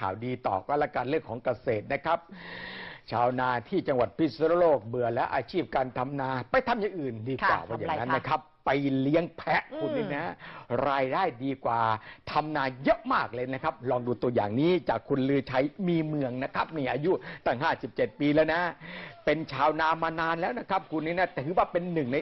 ข่าวดีต่อก็แล้วกันเรื่องของเกษตรนะครับ ชาวนาที่จังหวัดพิษณุโลกเบื่อแล้วอาชีพการทำนา ไปทำอย่างอื่นดีกว่าค่ะว่าอย่างนั้นทำอะไรคะ นะครับ ไปเลี้ยงแพะอืมคุณนี่นะ รายได้ดีกว่าทำนาเยอะมากเลยนะครับ ลองดูตัวอย่างนี้จากคุณลือชัยมีเมืองนะครับนี่อายุตั้ง 57 ปีแล้วนะ เป็นชาวนามานานแล้วนะครับ คุณนี่นะถือว่าเป็นหนึ่งใน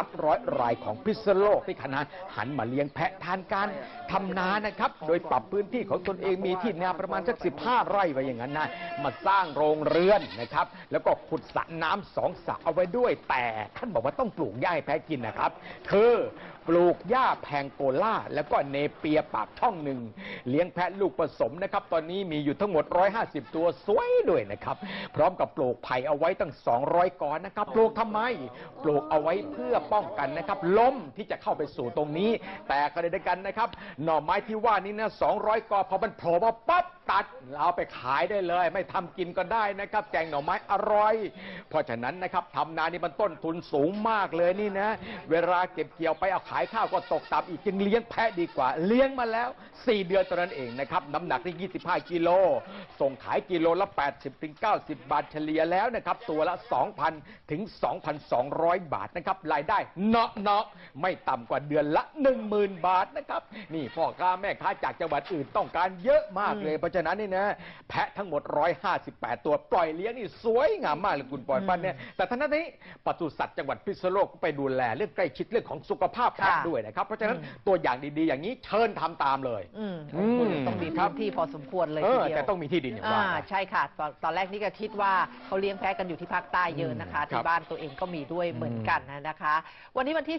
300 รายของพิษณุโลกที่ขนาดหันมาเลี้ยงแพะทานการทำนานะครับ โดยปรับพื้นที่ของตนเองมีที่นาประมาณสัก 15 ไร่ไว้อย่างนั้นนะมาสร้างโรงเรือนนะครับ แล้วก็ขุดสระน้ำสองสระเอาไว้ด้วย แต่ท่านบอกว่าต้องปลูกหญ้าให้แพะกินนะครับคือปลูกหญ้าแพงโกล่า แล้วก็เนเปียปากช่องหนึ่ง เลี้ยงแพะลูกผสมนะครับ ตอนนี้มีอยู่ทั้งหมด 150 ตัวสวยด้วยนะครับ พร้อมกับปลูกไผ่เอาไว้ตั้ง 200กอนะครับ ปลูกทำไม ปลูกเอาไว้เพื่อป้องกันนะครับลมที่จะเข้าไปสู่ตรงนี้ แต่ก็ได้กันนะครับ หน่อไม้ที่ว่านี้นะ200กอพอมันโผล่มาปั๊บตัดเอาไปขายได้เลย ไม่ทำกินก็ได้นะครับ แกงหน่อไม้อร่อย เพราะฉะนั้นนะครับทำนานี่มันต้นทุนสูงมากเลยนี่นะ เวลาเก็บเกี่ยวไปเอาายข้าวก็ตกต่ำอีกจึงเลี้ยงแพะดีกว่า เลี้ยงมาแล้ว 4 เดือนตอนนั้นเองนะครับน้ำหนักที่25 กิโล ส่งขายกิโลละ 80ถึง90 บาทเฉลี่ยแล้วนะครับตัวละ 2,000ถึง2,200 บาทนะครับรายได้เนาะเนาะไม่ต่ำกว่าเดือนละ 10,000 บาทนะครับนี่พ่อค้าแม่ค้าจากจังหวัดอื่นต้องการเยอะมากเลยเพราะฉะนั้นนี่นะแพะทั้งหมด 158 ตัวปล่อยเลี้ยงนี่สวยงามมากเลยคุณปอยปั้นเนี่ยแต่ทั้งนั้นนี้ปศุสัตว์จังหวัดพิษณุโลกก็ไปดูแลเรื่องใกล้ชิดเรื่องของสุขภาพแพะค่ะ ด้วยนะครับ เพราะฉะนั้นอืมตัวอย่างดีๆ อย่างนี้เชิญทำตามเลย อืมอืมคุณต้องมีครัพื้บนที่พอสมควรเลยเอทีอเดียวแต่ต้องมีที่ดินอย่างว่าอ่าใช่ค่ะตอนตอนแรกนี่ก็คิดว่าเขาเลี้ยงแพะกันอยู่ที่ภาคใต้เยอะนะคะ อืมครับที่บ้านตัวเองก็มีด้วยเหมือนกันนะคะ วันนี้วันที่